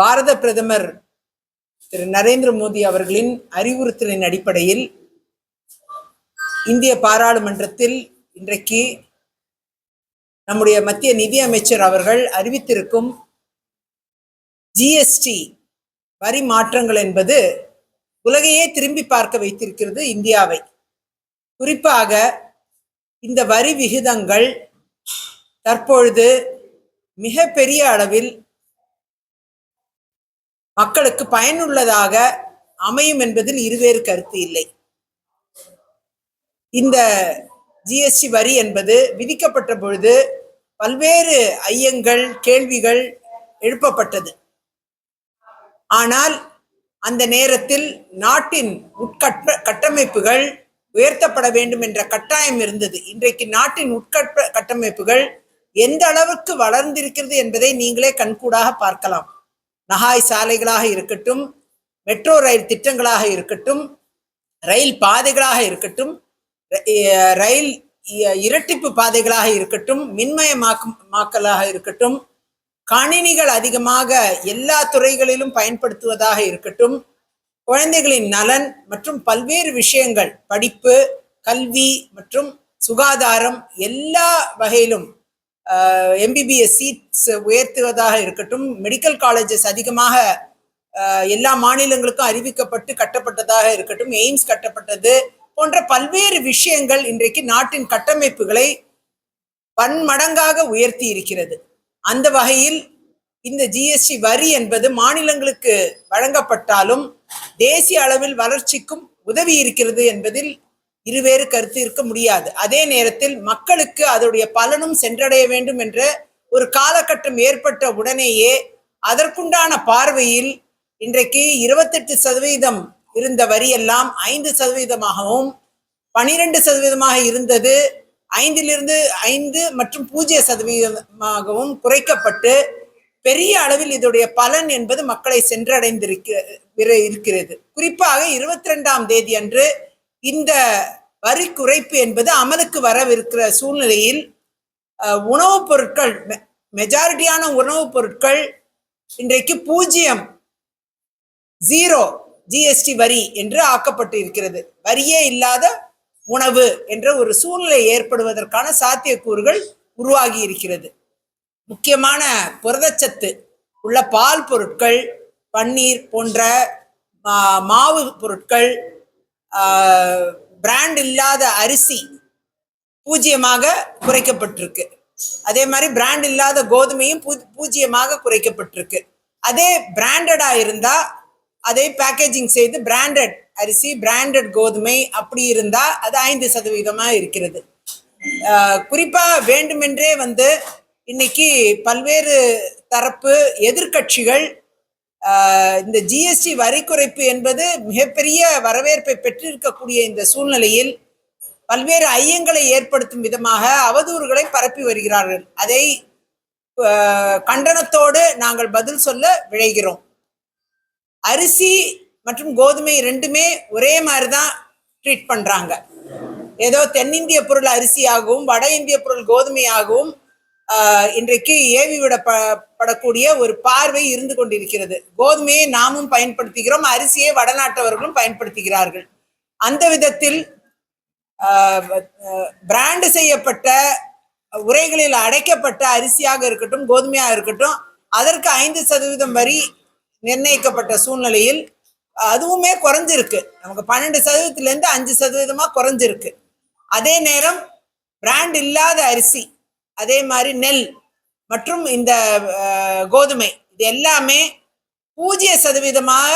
பாரத பிரதமர் திரு நரேந்திர மோடி அவர்களின் அறிவுறுத்தலின் அடிப்படையில் இந்திய பாராளுமன்றத்தில் இன்றைக்கு நம்முடைய மத்திய நிதி அமைச்சர் அவர்கள் அறிவித்திருக்கும் ஜிஎஸ்டி வரி மாற்றங்கள் என்பது உலகையே திரும்பி பார்க்க வைத்திருக்கிறது இந்தியாவை. குறிப்பாக இந்த வரி விகிதங்கள் தற்பொழுது மிக பெரிய அளவில் மக்களுக்கு பயனுள்ளதாக அமையும் என்பதில் இருவேறு கருத்து இல்லை. இந்த ஜிஎஸ்டி வரி என்பது விதிக்கப்பட்ட பொழுது பல்வேறு ஐயங்கள் கேள்விகள் எழுப்பப்பட்டது. ஆனால் அந்த நேரத்தில் நாட்டின் உட்கட்ட கட்டமைப்புகள் உயர்த்தப்பட வேண்டும் என்ற கட்டாயம் இருந்தது. இன்றைக்கு நாட்டின் உட்கட்ட கட்டமைப்புகள் எந்த அளவுக்கு வளர்ந்திருக்கிறது என்பதை நீங்களே கண்கூடாக பார்க்கலாம். நகாய் சாலைகளாக இருக்கட்டும் மெட்ரோ ரயில் திட்டங்களாக இருக்கட்டும் ரயில் பாதைகளாக இருக்கட்டும் ரயில் இரட்டிப்பு பாதைகளாக இருக்கட்டும் மின்மயமாக்கலாக இருக்கட்டும் கணினிகள் அதிகமாக எல்லா துறைகளிலும் பயன்படுத்துவதாக இருக்கட்டும் குழந்தைகளின் நலன் மற்றும் பல்வேறு விஷயங்கள் படிப்பு கல்வி மற்றும் சுகாதாரம் எல்லா வகையிலும் எம்பிபிஎஸ் சீட்ஸ் உயர்த்துவதாக இருக்கட்டும் மெடிக்கல் காலேஜஸ் அதிகமாக எல்லா மாநிலங்களுக்கும் அறிவிக்கப்பட்டு கட்டப்பட்டதாக இருக்கட்டும் எய்ம்ஸ் கட்டப்பட்டது போன்ற பல்வேறு விஷயங்கள் இன்றைக்கு நாட்டின் கட்டமைப்புகளை பன்மடங்காக உயர்த்தி இருக்கிறது. அந்த வகையில் இந்த ஜிஎஸ்டி வரி என்பது மாநிலங்களுக்கு வழங்கப்பட்டாலும் தேசிய அளவில் வளர்ச்சிக்கும் உதவி இருக்கிறது என்பதில் இருவேறு கருத்து இருக்க முடியாது. அதே நேரத்தில் மக்களுக்கு அதனுடைய பலனும் சென்றடைய வேண்டும் என்ற ஒரு காலகட்டம் ஏற்பட்ட உடனேயே அதற்குண்டான பார்வையில் இன்றைக்கு இருபத்தெட்டு சதவீதம் இருந்த வரியெல்லாம் ஐந்து சதவீதமாகவும் பனிரெண்டு சதவீதமாக இருந்தது. ஐந்திலிருந்து ஐந்து மற்றும் பூஜ்ஜிய சதவீதமாகவும் குறைக்கப்பட்டு பெரிய அளவில் இதோடைய பலன் என்பது மக்களை சென்றடைந்திருக்க இருக்கிறது. குறிப்பாக இருபத்தி ரெண்டாம் தேதி அன்று இந்த வரி குறைப்பு என்பது அமலுக்கு வரவிருக்கிற சூழ்நிலையில் உணவுப் பொருட்கள் மெ- மெஜாரிட்டியான உணவுப் பொருட்கள் இன்றைக்கு பூஜ்ஜியம் ஜீரோ ஜிஎஸ்டி வரி என்று ஆக்கப்பட்டு இருக்கிறது வரியே இல்லாத உணவு என்ற ஒரு சூழ்நிலை ஏற்படுவதற்கான சாத்தியக்கூறுகள் உருவாகி இருக்கிறது முக்கியமான புரதச்சத்து உள்ள பால் பொருட்கள் பன்னீர் போன்ற மாவு பொருட்கள் பிராண்ட் இல்லாத அரிசி பூஜ்ஜியமாக குறைக்கப்பட்டிருக்கு. அதே மாதிரி பிராண்ட் இல்லாத கோதுமையும் பூ பூஜ்ஜியமாக குறைக்கப்பட்டிருக்கு. அதே பிராண்டடாக இருந்தால் அதை பேக்கேஜிங் செய்து பிராண்டட் அரிசி பிராண்டட் கோதுமை அப்படி இருந்தால் அது ஐந்து சதவீதமாக இருக்கிறது. குறிப்பாக வேண்டுமென்றே வந்து இன்னைக்கு பல்வேறு தரப்பு எதிர்க்கட்சிகள் இந்த ஜிஎஸ்டி வரி குறைப்பு என்பது மிகப்பெரிய வரவேற்பை பெற்றிருக்கக்கூடிய இந்த சூழ்நிலையில் பல்வேறு ஐயங்களை ஏற்படுத்தும் விதமாக அவதூறுகளை பரப்பி வருகிறார்கள். அதை கண்டனத்தோடு நாங்கள் பதில் சொல்ல விழைகிறோம். அரிசி மற்றும் கோதுமை ரெண்டுமே ஒரே மாதிரி தான் ட்ரீட் பண்ணுறாங்க ஏதோ தென்னிந்திய பொருள் அரிசியாகவும் வட இந்திய பொருள் கோதுமையாகவும் இன்றைக்கு ஏவி விடப்படக்கூடிய ஒரு பார்வை இருந்து கொண்டிருக்கிறது. கோதுமையை நாமும் பயன்படுத்துகிறோம் அரிசியை வடநாட்டவர்களும் பயன்படுத்துகிறார்கள். அந்த விதத்தில் பிராண்டு செய்யப்பட்ட உரைகளில் அடைக்கப்பட்ட அரிசியாக இருக்கட்டும் கோதுமையாக இருக்கட்டும் அதற்கு ஐந்து சதவீதம் வரி நிர்ணயிக்கப்பட்ட சூழ்நிலையில் அதுவுமே குறைஞ்சிருக்கு. நமக்கு பன்னெண்டு சதவீதத்துலேருந்து அஞ்சு சதவீதமாக குறைஞ்சிருக்கு. அதே நேரம் பிராண்ட் இல்லாத அரிசி அதே மாதிரி நெல் மற்றும் இந்த கோதுமை இது எல்லாமே பூஜ்ஜிய சதவீதமாக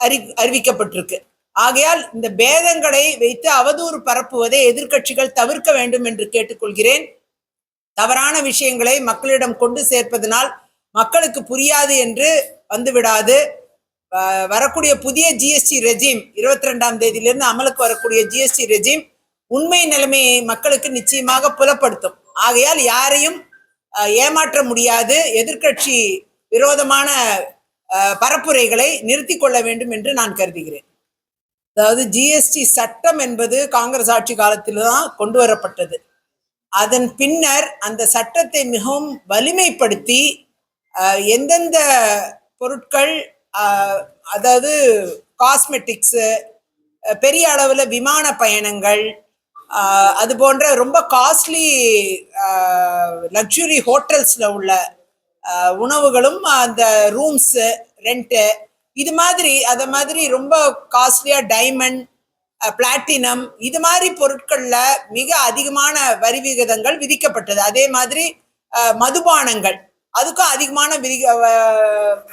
அறி அறிவிக்கப்பட்டிருக்கு. ஆகையால் இந்த பேதங்களை வைத்து அவதூறு பரப்புவதை எதிர்க்கட்சிகள் தவிர்க்க வேண்டும் என்று கேட்டுக்கொள்கிறேன். தவறான விஷயங்களை மக்களிடம் கொண்டு சேர்ப்பதனால் மக்களுக்கு புரியாது என்று வந்துவிடாது. வரக்கூடிய புதிய ஜிஎஸ்டி ரெஜிம் இருபத்தி ரெண்டாம் தேதியிலிருந்து அமலுக்கு வரக்கூடிய ஜிஎஸ்டி ரெஜிம் உண்மை நிலைமையை மக்களுக்கு நிச்சயமாக புலப்படுத்தும். ஆகையால் யாரையும் ஏமாற்ற முடியாது. எதிர்க்கட்சி விரோதமான பரப்புரைகளை நிறுத்தி கொள்ள வேண்டும் என்று நான் கருதுகிறேன். அதாவது ஜிஎஸ்டி சட்டம் என்பது காங்கிரஸ் ஆட்சி காலத்தில் தான் கொண்டு வரப்பட்டது. அதன் பின்னர் அந்த சட்டத்தை மிகவும் வலிமைப்படுத்தி எந்தெந்த பொருட்கள் அதாவது காஸ்மெட்டிக்ஸு பெரிய அளவில் விமான பயணங்கள் அது போன்ற ரொம்ப காஸ்ட்லி லக்ஸுரி ஹோட்டல்ஸில் உள்ள உணவுகளும் அந்த ரூம்ஸு ரெண்ட்டு இது மாதிரி அதை மாதிரி ரொம்ப காஸ்ட்லியாக டைமண்ட் பிளாட்டினம் இது மாதிரி பொருட்களில் மிக அதிகமான வரி விகிதங்கள் விதிக்கப்பட்டது. அதே மாதிரி மதுபானங்கள் அதுக்கும் அதிகமான விதி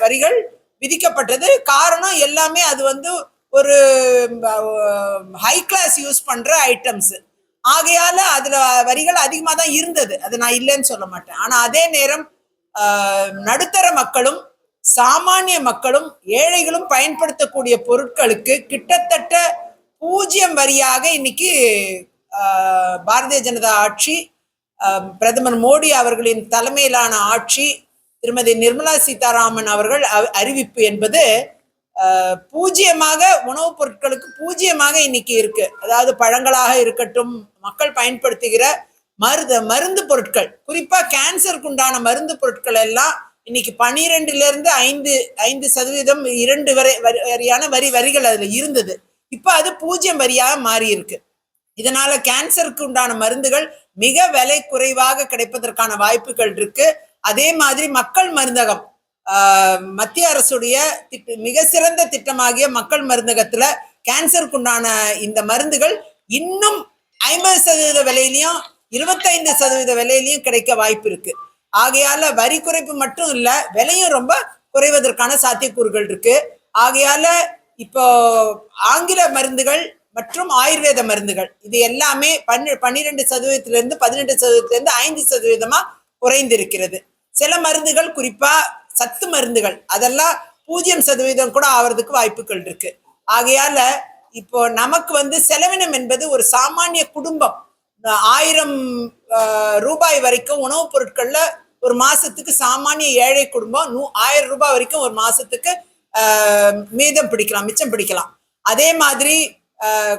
வரிகள் விதிக்கப்பட்டது. காரணம் எல்லாமே அது வந்து ஒரு ஹை கிளாஸ் யூஸ் பண்ணுற ஐட்டம்ஸு ஆகையால அதுல வரிகள் அதிகமாக தான் இருந்தது. அது நான் இல்லைன்னு சொல்ல மாட்டேன். ஆனா அதே நேரம் நடுத்தர மக்களும் சாமானிய மக்களும் ஏழைகளும் பயன்படுத்தக்கூடிய பொருட்களுக்கு கிட்டத்தட்ட பூஜ்ஜியம் வரியாக இன்னைக்கு பாரதிய ஜனதா ஆட்சி பிரதமர் மோடி அவர்களின் தலைமையிலான ஆட்சி திருமதி நிர்மலா சீதாராமன் அவர்கள் அறிவிப்பு என்பது பூஜ்ஜியமாக உணவுப் பொருட்களுக்கு பூஜ்ஜியமாக இன்னைக்கு இருக்கு. அதாவது பழங்களாக இருக்கட்டும் மக்கள் பயன்படுத்துகிற மருத மருந்து பொருட்கள். குறிப்பா கேன்சருக்கு உண்டான மருந்து பொருட்கள் எல்லாம் இன்னைக்கு பனிரெண்டுல இருந்து ஐந்து ஐந்து சதவீதம் இரண்டு வரை வரி- வரியான வரி வரிகள் அதுல இருந்தது. இப்ப அது பூஜ்ஜியம் வரியாக மாறி இருக்கு. இதனால கேன்சருக்கு உண்டான மருந்துகள் மிக விலை குறைவாக கிடைப்பதற்கான வாய்ப்புகள் இருக்கு. அதே மாதிரி மக்கள் மருந்தகம். மத்திய அரசுடைய திட்ட மிக சிறந்த திட்டமாகிய மக்கள் மருந்தகத்துல கேன்சருக்குண்டான இந்த மருந்துகள் இன்னும் ஐம்பது சதவீத விலையிலையும் இருபத்தைந்து சதவீத விலையிலையும் கிடைக்க வாய்ப்பு இருக்கு. ஆகையால வரி குறைப்பு மட்டும் இல்ல விலையும் ரொம்ப குறைவதற்கான சாத்தியக்கூறுகள் இருக்கு. ஆகையால இப்போ ஆங்கில மருந்துகள் மற்றும் ஆயுர்வேத மருந்துகள் இது எல்லாமே பன்னு பன்னிரெண்டு சதவீதத்திலிருந்து பதினெட்டு சதவீதத்திலிருந்து ஐந்து சதவீதமா குறைந்திருக்கிறது. சில மருந்துகள் குறிப்பா சத்து மருந்துகள். அதெல்லாம் பூஜ்ஜியம் சதவீதம் கூட ஆவறதுக்கு வாய்ப்புகள் இருக்கு. ஆகையால இப்போ நமக்கு வந்து செலவினம் என்பது ஒரு சாமானிய குடும்பம். ஆயிரம் ரூபாய் வரைக்கும் உணவுப் பொருட்கள்ல ஒரு மாசத்துக்கு சாமானிய ஏழை குடும்பம் நூ ஆயிரம் ரூபாய் வரைக்கும் ஒரு மாசத்துக்கு மீதம் பிடிக்கலாம் மிச்சம் பிடிக்கலாம். அதே மாதிரி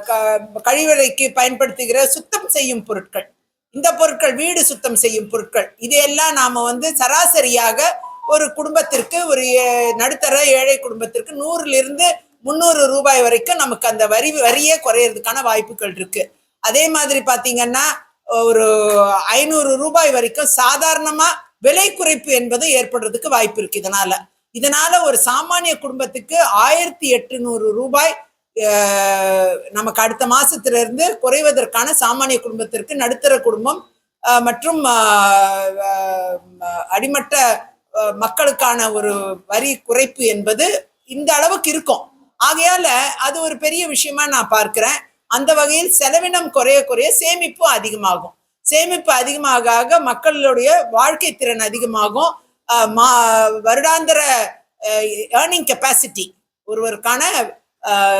க- கழிவறைக்கு பயன்படுத்துகிற சுத்தம் செய்யும் பொருட்கள். இந்த பொருட்கள் வீடு சுத்தம் செய்யும் பொருட்கள். இதையெல்லாம் நாம வந்து சராசரியாக ஒரு குடும்பத்திற்கு ஒரு ஏ- நடுத்தர ஏழை குடும்பத்திற்கு நூறுலிருந்து முந்நூறு ரூபாய் வரைக்கும் நமக்கு அந்த வரி வரியே குறையறதுக்கான வாய்ப்புகள் இருக்கு. அதே மாதிரி பார்த்தீங்கன்னா ஒரு ஐநூறு ரூபாய் வரைக்கும் சாதாரணமா விலை குறைப்பு என்பது ஏற்படுறதுக்கு வாய்ப்பு இருக்கு இதனால. இதனால ஒரு சாமானிய குடும்பத்துக்கு ஆயிரத்தி எட்டுநூறு ரூபாய் நமக்கு அடுத்த மாசத்துல இருந்து குறைவதற்கான சாமானிய குடும்பத்திற்கு நடுத்தர குடும்பம் மற்றும் அடிமட்ட மக்களுக்கான ஒரு வரி குறைப்பு என்பது இந்த அளவுக்கு இருக்கும். ஆகையால அது ஒரு பெரிய விஷயமா நான் பார்க்கிறேன். அந்த வகையில் செலவினம் குறைய குறைய சேமிப்பும் அதிகமாகும். சேமிப்பு அதிகமாக ஆக மக்களுடைய வாழ்க்கை திறன் அதிகமாகும். மா- வருடாந்திர ஏர்னிங் கெப்பாசிட்டி ஒருவருக்கான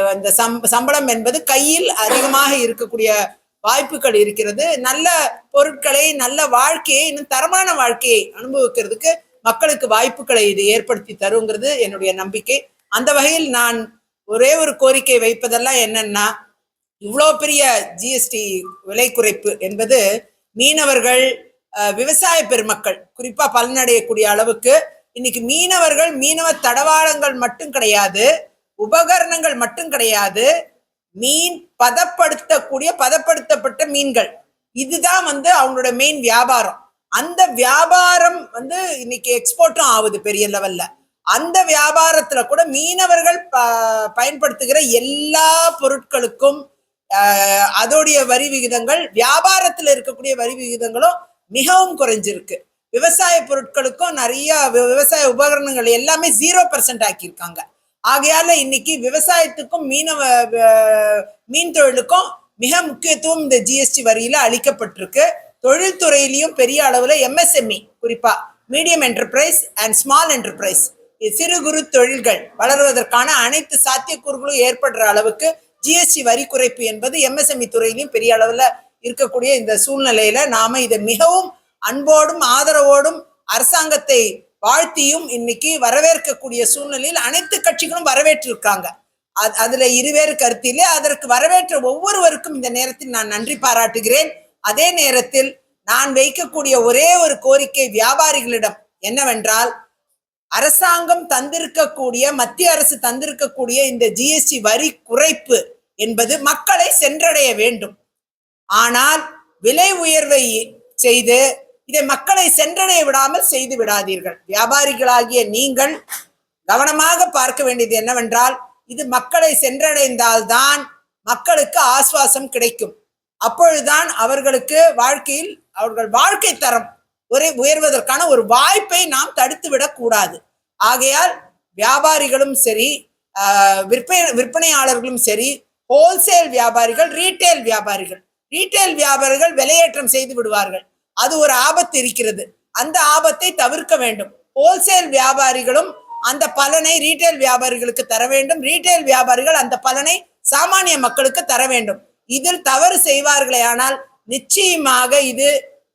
அந்த சம் சம்பளம் என்பது கையில் அதிகமாக இருக்கக்கூடிய வாய்ப்புகள் இருக்கிறது. நல்ல பொருட்களை நல்ல வாழ்க்கையை இன்னும் தரமான வாழ்க்கையை அனுபவிக்கிறதுக்கு மக்களுக்கு வாய்ப்புகளை இது ஏற்படுத்தி தருங்கிறது என்னுடைய நம்பிக்கை. அந்த வகையில் நான் ஒரே ஒரு கோரிக்கை வைப்பதெல்லாம் என்னன்னா இவ்வளோ பெரிய ஜிஎஸ்டி விலை குறைப்பு என்பது மீனவர்கள் விவசாய பெருமக்கள் குறிப்பா பலனடையக்கூடிய அளவுக்கு இன்னைக்கு மீனவர்கள் மீனவ தடவாளங்கள் மட்டும் கிடையாது உபகரணங்கள் மட்டும் கிடையாது மீன் பதப்படுத்தக்கூடிய பதப்படுத்தப்பட்ட மீன்கள். இதுதான் வந்து அவங்களோட மெயின் வியாபாரம். அந்த வியாபாரம் வந்து இன்னைக்கு எக்ஸ்போர்ட்டும் ஆகுது பெரிய லெவல்ல அந்த வியாபாரத்துல கூட மீனவர்கள் ப- பயன்படுத்துகிற எல்லா பொருட்களுக்கும் அதோடைய வரி விகிதங்கள் வியாபாரத்துல இருக்கக்கூடிய வரி விகிதங்களும் மிகவும் குறைஞ்சிருக்கு. விவசாய பொருட்களுக்கும் நிறைய விவசாய உபகரணங்கள் எல்லாமே ஜீரோ பர்சன்ட் ஆக்கியிருக்காங்க. ஆகையால இன்னைக்கு விவசாயத்துக்கும் மீனவ மீன் தொழிலுக்கும் மிக முக்கியத்துவம் இந்த ஜிஎஸ்டி வரியில அளிக்கப்பட்டிருக்கு. தொழில்துறையிலையும் பெரிய அளவில் எம்எஸ்எம்இ குறிப்பாக medium enterprise and small enterprise சிறு குறு தொழில்கள் வளருவதற்கான அனைத்து சாத்தியக்கூறுகளும் ஏற்படுற அளவுக்கு ஜிஎஸ்டி வரி குறைப்பு என்பது எம்எஸ்எம்இ துறையிலையும் பெரிய அளவில் இருக்கக்கூடிய இந்த சூழ்நிலையில நாம இதை மிகவும் அன்போடும் ஆதரவோடும் அரசாங்கத்தை வாழ்த்தியும் இன்னைக்கு வரவேற்கக்கூடிய சூழ்நிலையில் அனைத்து கட்சிகளும் வரவேற்றிருக்காங்க. அது- அதுல இருவேறு கருத்திலே அதற்கு வரவேற்ற ஒவ்வொருவருக்கும் இந்த நேரத்தில் நான் நன்றி பாராட்டுகிறேன். அதே நேரத்தில் நான் வைக்கக்கூடிய ஒரே ஒரு கோரிக்கை வியாபாரிகளிடம் என்னவென்றால் அரசாங்கம் தந்திருக்கக்கூடிய மத்திய அரசு தந்திருக்கக்கூடிய இந்த ஜிஎஸ்டி வரி குறைப்பு என்பது மக்களை சென்றடைய வேண்டும். ஆனால் விலை உயர்வை செய்து இதை மக்களை சென்றடைய விடாமல் செய்து விடாதீர்கள். வியாபாரிகளாகிய நீங்கள் கவனமாக பார்க்க வேண்டியது என்னவென்றால் இது மக்களை சென்றடைந்தால்தான் மக்களுக்கு ஆஸ்வாசம் கிடைக்கும். அப்பொழுதுதான் அவர்களுக்கு வாழ்க்கையில் அவர்கள் வாழ்க்கை தரம் ஒரே உயர்வதற்கான ஒரு வாய்ப்பை நாம் தடுத்து விடக்கூடாது ஆகையால் வியாபாரிகளும் சரி விற்பனை விற்பனையாளர்களும் சரி ஹோல்சேல் வியாபாரிகள் ரீட்டைல் வியாபாரிகள் ரீட்டைல் வியாபாரிகள் விலையேற்றம் செய்து விடுவார்கள். அது ஒரு ஆபத்து இருக்கிறது. அந்த ஆபத்தை தவிர்க்க வேண்டும். ஹோல்சேல் வியாபாரிகளும் அந்த பலனை ரீட்டைல் வியாபாரிகளுக்கு தர வேண்டும். ரீட்டைல் வியாபாரிகள் அந்த பலனை சாமானிய மக்களுக்கு தர வேண்டும். இதில் தவறு செய்வார்களே ஆனால் நிச்சயமாக இது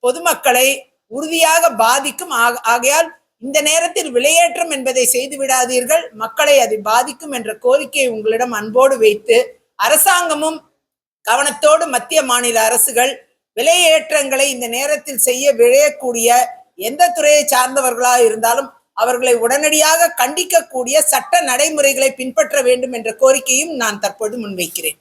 பொதுமக்களை உறுதியாக பாதிக்கும். ஆகையால் இந்த நேரத்தில் விலையேற்றம் என்பதை செய்து விடாதீர்கள். மக்களை அது பாதிக்கும் என்ற கோரிக்கையை உங்களிடம் அன்போடு வைத்து அரசாங்கமும் கவனத்தோடு மத்திய மாநில அரசுகள் விலையேற்றங்களை இந்த நேரத்தில் செய்ய விழையக்கூடிய எந்த துறையை சார்ந்தவர்களாக இருந்தாலும் அவர்களை உடனடியாக கண்டிக்கக்கூடிய சட்ட நடைமுறைகளை பின்பற்ற வேண்டும் என்ற கோரிக்கையும் நான் தற்போது முன்வைக்கிறேன்.